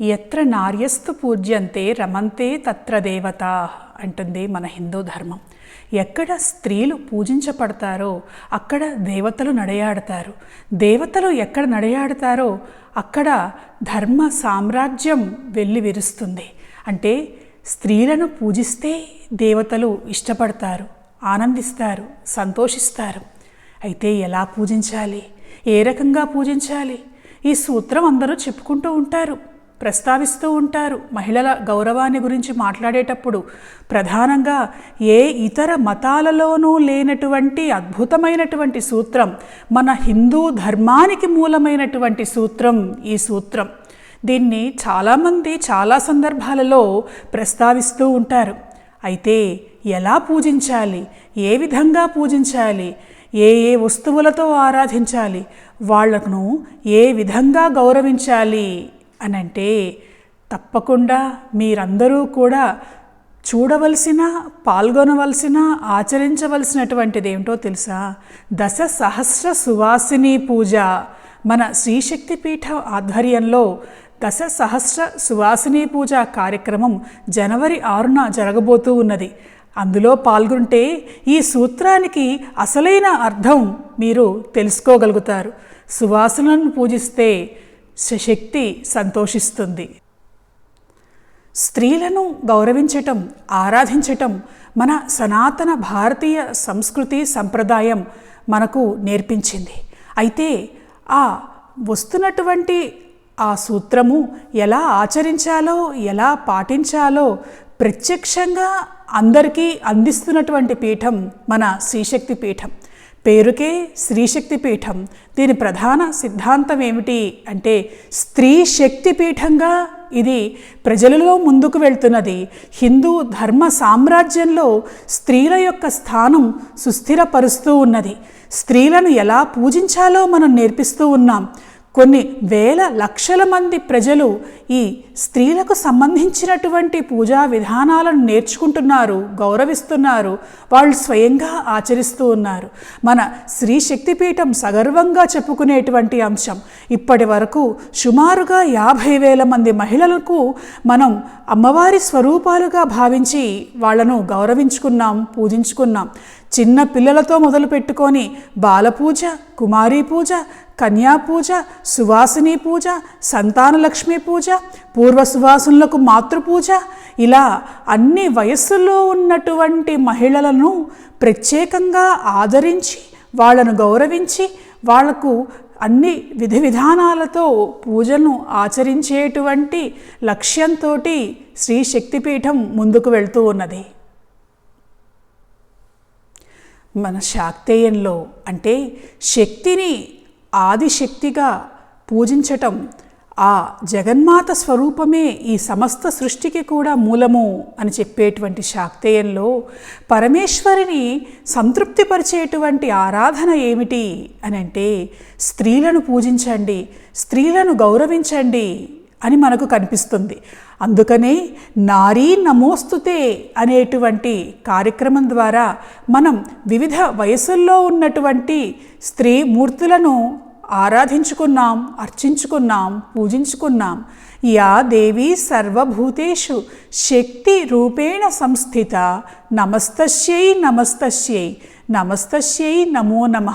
ఎత్ర నార్యస్తు పూజ్యంతే రమంతే తత్ర దేవత అంటుంది మన హిందూ ధర్మం. ఎక్కడ స్త్రీలు పూజించబడతారో అక్కడ దేవతలు నడయాడతారు. దేవతలు ఎక్కడ నడయాడతారో అక్కడ ధర్మ సామ్రాజ్యం వెళ్ళి విరుస్తుంది. అంటే స్త్రీలను పూజిస్తే దేవతలు ఇష్టపడతారు ఆనందిస్తారు సంతోషిస్తారు. అయితే ఎలా పూజించాలి? ఏ రకంగా పూజించాలి? ఈ సూత్రం అందరూ చెప్పుకుంటూ ఉంటారు. ప్రస్తావిస్తూ ఉంటారు. మహిళల గౌరవాన్ని గురించి మాట్లాడేటప్పుడు ప్రధానంగా ఏ ఇతర మతాలలోనూ లేనటువంటి అద్భుతమైనటువంటి సూత్రం మన హిందూ ధర్మానికి మూలమైనటువంటి సూత్రం ఈ సూత్రం. దీన్ని చాలామంది చాలా సందర్భాలలో ప్రస్తావిస్తూ ఉంటారు. అయితే ఎలా పూజించాలి? ఏ విధంగా పూజించాలి? ఏ ఏ వస్తువులతో ఆరాధించాలి? వాళ్ళను ఏ విధంగా గౌరవించాలి? అని అంటే తప్పకుండా మీరందరూ కూడా చూడవలసిన పాల్గొనవలసిన ఆచరించవలసినటువంటిది ఏమిటో తెలుసా? దశ సహస్ర సువాసిని పూజ. మన శ్రీశక్తి పీఠ ఆధ్వర్యంలో దశ సహస్ర సువాసిని పూజ కార్యక్రమం జనవరి ఆరున జరగబోతూ ఉన్నది. అందులో పాల్గొంటే ఈ సూత్రానికి అసలైన అర్థం మీరు తెలుసుకోగలుగుతారు. సువాసనలను పూజిస్తే శక్తి సంతోషిస్తుంది. స్త్రీలను గౌరవించటం ఆరాధించటం మన సనాతన భారతీయ సంస్కృతి సంప్రదాయం మనకు నేర్పించింది. అయితే ఆ వస్తున్నటువంటి ఆ సూత్రము ఎలా ఆచరించాలో ఎలా పాటించాలో ప్రత్యక్షంగా అందరికీ అందిస్తున్నటువంటి పీఠం మన శ్రీశక్తి పీఠం. పేరుకే శ్రీశక్తి పీఠం దీని ప్రధాన సిద్ధాంతం ఏమిటి అంటే స్త్రీ శక్తి పీఠంగా ఇది ప్రజలలో ముందుకు వెళ్తున్నది. హిందూ ధర్మ సామ్రాజ్యంలో స్త్రీల యొక్క స్థానం సుస్థిరపరుస్తూ ఉన్నది. స్త్రీలను ఎలా పూజించాలో మనం నేర్పిస్తూ ఉన్నాం. కొన్ని వేల లక్షల మంది ప్రజలు ఈ స్త్రీలకు సంబంధించినటువంటి పూజా విధానాలను నేర్చుకుంటున్నారు గౌరవిస్తున్నారు వాళ్ళు స్వయంగా ఆచరిస్తూ ఉన్నారు. మన శ్రీ శక్తిపీఠం సగర్వంగా చెప్పుకునేటువంటి అంశం ఇప్పటి వరకు సుమారుగా యాభై వేల మంది మహిళలకు మనం అమ్మవారి స్వరూపాలుగా భావించి వాళ్ళను గౌరవించుకున్నాం పూజించుకున్నాం. చిన్న పిల్లలతో మొదలు పెట్టుకొని బాలపూజ కుమారీ పూజ కన్యా పూజ సువాసిని పూజ సంతానలక్ష్మి పూజ పూర్వసువాసులకు మాతృపూజ. ఇలా అన్ని వయస్సులో ఉన్నటువంటి మహిళలను ప్రత్యేకంగా ఆదరించి వాళ్ళను గౌరవించి వాళ్ళకు అన్ని విధి విధానాలతో పూజను ఆచరించేటువంటి లక్ష్యంతో శ్రీ శక్తిపీఠం ముందుకు వెళ్తూ ఉన్నది. మన శాక్తేయంలో అంటే శక్తిని ఆదిశక్తిగా పూజించటం ఆ జగన్మాత స్వరూపమే ఈ సమస్త సృష్టికి కూడా మూలము అని చెప్పేటువంటి శాక్తేయంలో పరమేశ్వరిని సంతృప్తిపరిచేటువంటి ఆరాధన ఏమిటి అని అంటే స్త్రీలను పూజించండి స్త్రీలను గౌరవించండి అని మనకు కనిపిస్తుంది. అందుకనే నారీ నమోస్తుతే అనేటువంటి కార్యక్రమం ద్వారా మనం వివిధ వయసుల్లో ఉన్నటువంటి స్త్రీ మూర్తులను ఆరాధించుకున్నాం అర్చించుకున్నాం పూజించుకున్నాం. యా దేవి సర్వభూతేషు శక్తి రూపేణ సంస్థిత నమస్తస్యై నమస్తస్యై నమస్తస్యై నమో నమ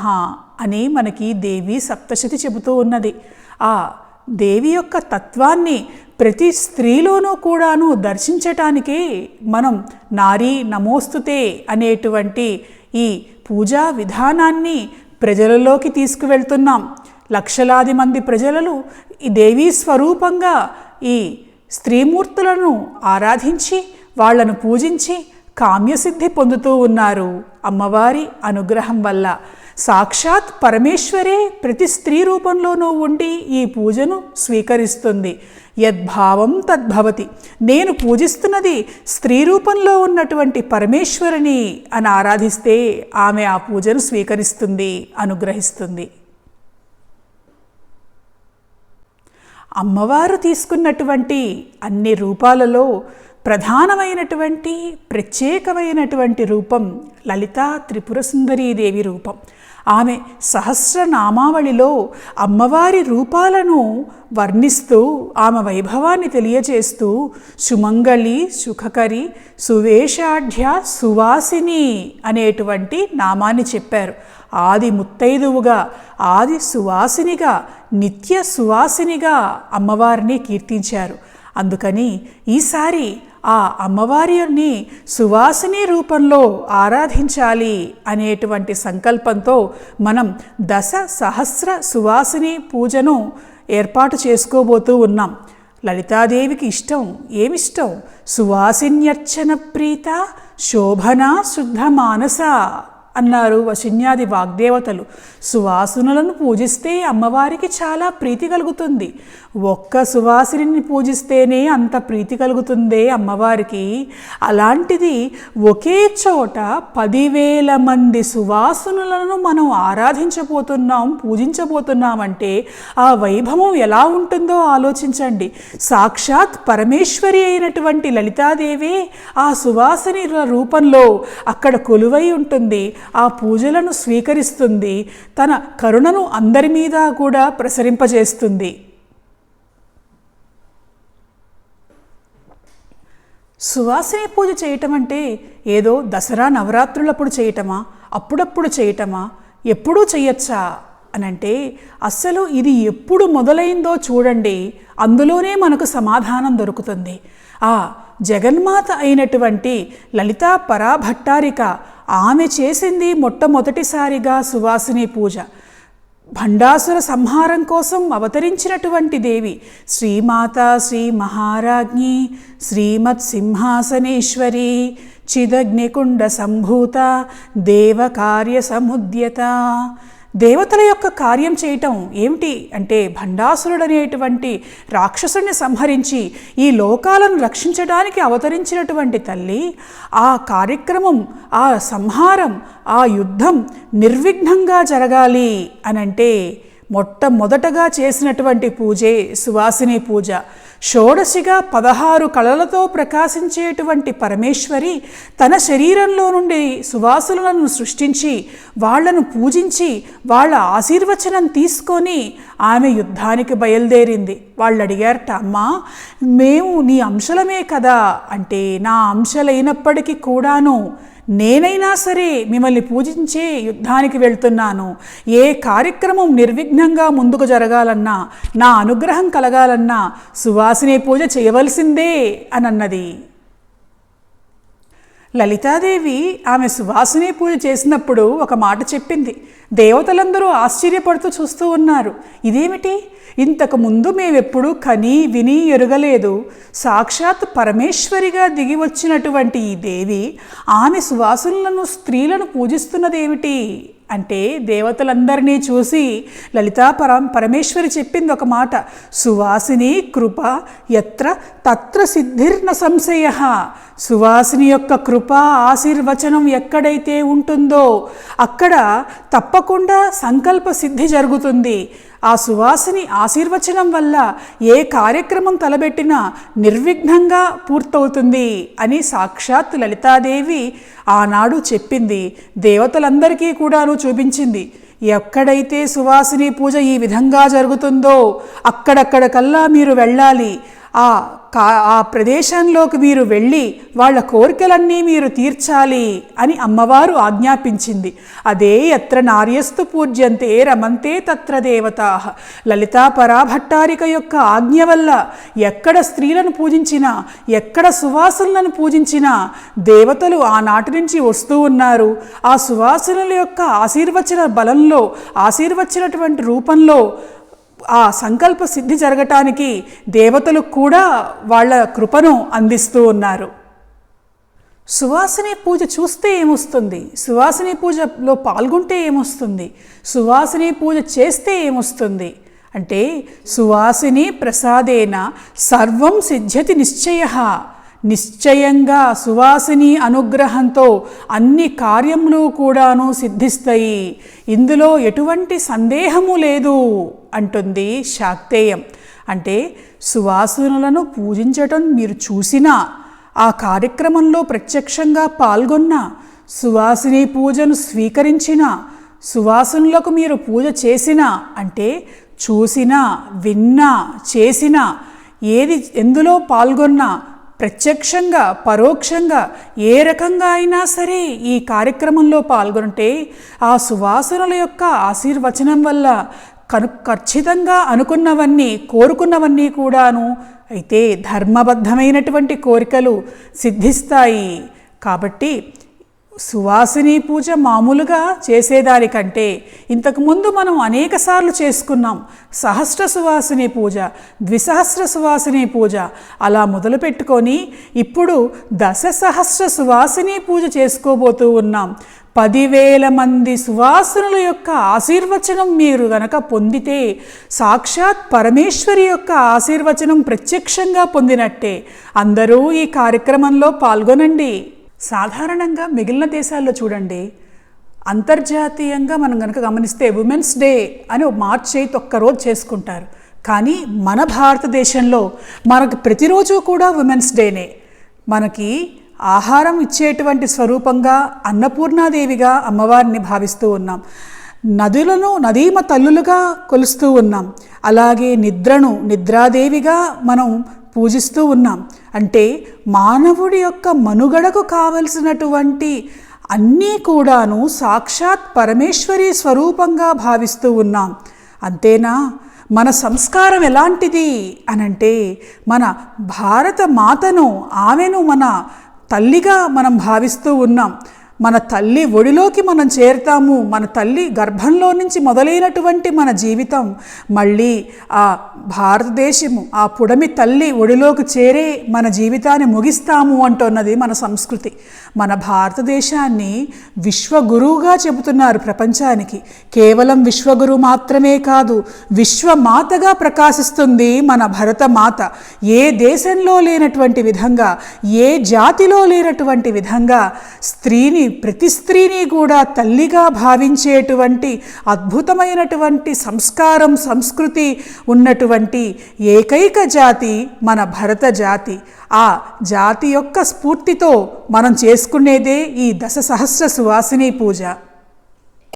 అని మనకి దేవి సప్తశతి చెబుతూ ఉన్నది. ఆ దేవి యొక్క తత్వాన్ని ప్రతి స్త్రీలోనూ కూడాను దర్శించటానికే మనం నారీ నమోస్తుతే అనేటువంటి ఈ పూజా విధానాన్ని ప్రజలలోకి తీసుకువెళ్తున్నాం. లక్షలాది మంది ప్రజలను ఈ దేవీ స్వరూపంగా ఈ స్త్రీమూర్తులను ఆరాధించి వాళ్ళను పూజించి కామ్యసిద్ధి పొందుతూ ఉన్నారు. అమ్మవారి అనుగ్రహం వల్ల సాక్షాత్ పరమేశ్వరే ప్రతి స్త్రీ రూపంలోనూ ఉండి ఈ పూజను స్వీకరిస్తుంది. యద్భావం తద్భవతి. నేను పూజిస్తున్నది స్త్రీ రూపంలో ఉన్నటువంటి పరమేశ్వరిని అని ఆరాధిస్తే ఆమె ఆ పూజను స్వీకరిస్తుంది అనుగ్రహిస్తుంది. అమ్మవారు తీసుకున్నటువంటి అన్ని రూపాలలో ప్రధానమైనటువంటి ప్రత్యేకమైనటువంటి రూపం లలితా త్రిపుర సుందరీదేవి రూపం. ఆమె సహస్రనామావళిలో అమ్మవారి రూపాలను వర్ణిస్తూ ఆమె వైభవాన్ని తెలియజేస్తూ సుమంగళి సుఖకరి సువేషాఢ్య సువాసిని అనేటువంటి నామాన్ని చెప్పారు. ఆది ముత్తైదువుగా ఆది సువాసినిగా నిత్య సువాసినిగా అమ్మవారిని కీర్తించారు. అందుకని ఈసారి ఆ అమ్మవారిని సువాసిని రూపంలో ఆరాధించాలి అనేటువంటి సంకల్పంతో మనం దశ సహస్ర సువాసిని పూజను ఏర్పాటు చేసుకోబోతూ ఉన్నాం. లలితాదేవికి ఇష్టం ఏమిష్టం? సువాసిన్యర్చన ప్రీత శోభనా శుద్ధ మానస అన్నారు వశిన్యాది వాగ్దేవతలు. సువాసనలను పూజిస్తే అమ్మవారికి చాలా ప్రీతి కలుగుతుంది. ఒక్క సువాసిని పూజిస్తేనే అంత ప్రీతి కలుగుతుందే అమ్మవారికి. అలాంటిది ఒకే చోట పదివేల మంది సువాసునులను మనం ఆరాధించబోతున్నాం పూజించబోతున్నామంటే ఆ వైభవం ఎలా ఉంటుందో ఆలోచించండి. సాక్షాత్ పరమేశ్వరి అయినటువంటి లలితాదేవే ఆ సువాసిని రూపంలో అక్కడ కొలువై ఉంటుంది. ఆ పూజలను స్వీకరిస్తుంది. తన కరుణను అందరి మీద కూడా ప్రసరింపజేస్తుంది. సువాసిని పూజ చేయటం అంటే ఏదో దసరా నవరాత్రులప్పుడు చేయటమా? అప్పుడప్పుడు చేయటమా? ఎప్పుడూ చేయొచ్చా అని అంటే అస్సలు ఇది ఎప్పుడు మొదలైందో చూడండి. అందులోనే మనకు సమాధానం దొరుకుతుంది. ఆ జగన్మాత అయినటువంటి లలితా పరాభట్టారిక ఆమె చేసింది మొట్టమొదటిసారిగా సువాసిని పూజ. భండాసుర సంహారం కోసం అవతరించినటువంటి దేవి శ్రీమాత శ్రీ మహారాజ్ఞి శ్రీమత్ సింహాసనేశ్వరి చిదగ్నికుండ సంభూత దేవకార్య సముద్యత. దేవతల యొక్క కార్యం చేయటం ఏమిటి? అంటే భండాసురుడనేటువంటి రాక్షసుని సంహరించి ఈ లోకాలను రక్షించడానికి అవతరించినటువంటి తల్లి ఆ కార్యక్రమం ఆ సంహారం ఆ యుద్ధం నిర్విఘ్నంగా జరగాలి అనంటే మొట్టమొదటగా చేసినటువంటి పూజే సువాసిని పూజ. షోడశిగా పదహారు కళలతో ప్రకాశించేటువంటి పరమేశ్వరి తన శరీరంలో నుండి సువాసులను సృష్టించి వాళ్ళను పూజించి వాళ్ళ ఆశీర్వచనం తీసుకొని ఆమె యుద్ధానికి బయలుదేరింది. వాళ్ళు అడిగారట అమ్మా మేము నీ అంశలమే కదా అంటే నా అంశలైనప్పటికీ కూడాను నేనైనా సరే మిమ్మల్ని పూజించే యుద్ధానికి వెళ్తున్నాను. ఏ కార్యక్రమం నిర్విఘ్నంగా ముందుకు జరగాలన్నా నా అనుగ్రహం కలగాలన్నా సువాసినే పూజ చేయవలసిందే అని అన్నది. లలితాదేవి ఆమె సువాసిని పూజ చేసినప్పుడు ఒక మాట చెప్పింది. దేవతలందరూ ఆశ్చర్యపడుతూ చూస్తూ ఉన్నారు. ఇదేమిటి? ఇంతకు ముందు మేమెప్పుడూ కని విని ఎరుగలేదు. సాక్షాత్ పరమేశ్వరిగా దిగి వచ్చినటువంటి ఈ దేవి ఆమె సువాసులను స్త్రీలను పూజిస్తున్నదేమిటి? అంటే దేవతలందరినీ చూసి లలితా పరం పరమేశ్వరి చెప్పింది ఒక మాట. సువాసిని కృప ఎత్ర తత్ర సిద్ధిర్న సంశయ. సువాసిని యొక్క కృప ఆశీర్వచనం ఎక్కడైతే ఉంటుందో అక్కడ తప్పకుండా సంకల్ప సిద్ధి జరుగుతుంది. ఆ సువాసిని ఆశీర్వచనం వల్ల ఏ కార్యక్రమం తలబెట్టినా నిర్విఘ్నంగా పూర్తవుతుంది అని సాక్షాత్ లలితాదేవి ఆనాడు చెప్పింది. దేవతలందరికీ కూడాను చూపించింది. ఎక్కడైతే సువాసిని పూజ ఈ విధంగా జరుగుతుందో అక్కడక్కడ కల్లా మీరు వెళ్ళాలి. ఆ కా ఆ ప్రదేశంలోకి మీరు వెళ్ళి వాళ్ళ కోరికలన్నీ మీరు తీర్చాలి అని అమ్మవారు ఆజ్ఞాపించింది. అదే ఎత్ర నార్యస్తు పూజ్యంతే రమంతే తత్ర దేవతా. లలితా పరాభట్టారిక యొక్క ఆజ్ఞ వల్ల ఎక్కడ స్త్రీలను పూజించినా ఎక్కడ సువాసనలను పూజించినా దేవతలు ఆనాటి నుంచి వస్తూ ఉన్నారు. ఆ సువాసనల యొక్క ఆశీర్వచన బలంలో ఆశీర్వచనటువంటి రూపంలో ఆ సంకల్ప సిద్ధి జరగటానికి దేవతలు కూడా వాళ్ళ కృపను అందిస్తూ ఉన్నారు. సువాసిని పూజ చూస్తే ఏమొస్తుంది? సువాసిని పూజలో పాల్గొంటే ఏమొస్తుంది? సువాసిని పూజ చేస్తే ఏమొస్తుంది? అంటే సువాసిని ప్రసాదేన సర్వం సిద్ధ్యతి నిశ్చయ. నిశ్చయంగా సువాసిని అనుగ్రహంతో అన్ని కార్యములు కూడాను సిద్ధిస్తాయి. ఇందులో ఎటువంటి సందేహము లేదు అంటుంది శాక్తేయం. అంటే సువాసనులను పూజించటం మీరు చూసినా ఆ కార్యక్రమంలో ప్రత్యక్షంగా పాల్గొన్న సువాసిని పూజను స్వీకరించిన సువాసనులకు మీరు పూజ చేసినా అంటే చూసినా విన్నా చేసినా ఏది ఎందులో పాల్గొన్నా ప్రత్యక్షంగా పరోక్షంగా ఏ రకంగా అయినా సరే ఈ కార్యక్రమంలో పాల్గొంటే ఆ సువాసనల యొక్క ఆశీర్వచనం వల్ల కను ఖచ్చితంగా అనుకున్నవన్నీ కోరుకున్నవన్నీ కూడాను అయితే ధర్మబద్ధమైనటువంటి కోరికలు సిద్ధిస్తాయి. కాబట్టి సువాసిని పూజ మామూలుగా చేసేదానికంటే ఇంతకుముందు మనం అనేక సార్లు చేసుకున్నాం. సహస్ర సువాసిని పూజ ద్విసహస్ర సువాసిని పూజ అలా మొదలు పెట్టుకొని ఇప్పుడు దశ సహస్ర సువాసిని పూజ చేసుకోబోతూ ఉన్నాం. పదివేల మంది సువాసనుల యొక్క ఆశీర్వచనం మీరు గనక పొందితే సాక్షాత్ పరమేశ్వరి యొక్క ఆశీర్వచనం ప్రత్యక్షంగా పొందినట్టే. అందరూ ఈ కార్యక్రమంలో పాల్గొనండి. సాధారణంగా మిగిలిన దేశాల్లో చూడండి అంతర్జాతీయంగా మనం కనుక గమనిస్తే ఉమెన్స్ డే అని మార్చ్ ఎయిత్ ఒక్కరోజు చేసుకుంటారు. కానీ మన భారతదేశంలో మనకు ప్రతిరోజు కూడా ఉమెన్స్ డేనే మనకి ఆహారం ఇచ్చేటువంటి స్వరూపంగా అన్నపూర్ణాదేవిగా అమ్మవారిని భావిస్తూ ఉన్నాం. నదులను నదీమ తల్లులుగా కొలుస్తూ ఉన్నాం. అలాగే నిద్రను నిద్రాదేవిగా మనం పూజిస్తూ ఉన్నాం. అంటే మానవుడి యొక్క మనుగడకు కావలసినటువంటి అన్నీ కూడాను సాక్షాత్ పరమేశ్వరి స్వరూపంగా భావిస్తూ ఉన్నాం. అంతేనా? మన సంస్కారం ఎలాంటిది? అనంటే మన భారత మాతను ఆమెను మన తల్లిగా మనం భావిస్తూ ఉన్నాం. మన తల్లి ఒడిలోకి మనం చేరుతాము మన తల్లి గర్భంలో నుంచి మొదలైనటువంటి మన జీవితం మళ్ళీ ఆ భారతదేశము ఆ పుడమి తల్లి ఒడిలోకి చేరే మన జీవితాన్ని ముగిస్తాము అంటున్నది మన సంస్కృతి. మన భారతదేశాన్ని విశ్వగురువుగా చెబుతున్నారు ప్రపంచానికి. కేవలం విశ్వగురు మాత్రమే కాదు విశ్వమాతగా ప్రకాశిస్తుంది మన భరతమాత. ఏ దేశంలో లేనటువంటి విధంగా ఏ జాతిలో లేనటువంటి విధంగా స్త్రీని ప్రతి స్త్రీని కూడా తల్లిగా భావించేటువంటి అద్భుతమైనటువంటి సంస్కారం సంస్కృతి ఉన్నటువంటి ఏకైక జాతి మన భరత జాతి. ఆ జాతి యొక్క స్ఫూర్తితో మనం చేసుకునేదే ఈ దశ సహస్ర సువాసిని పూజ.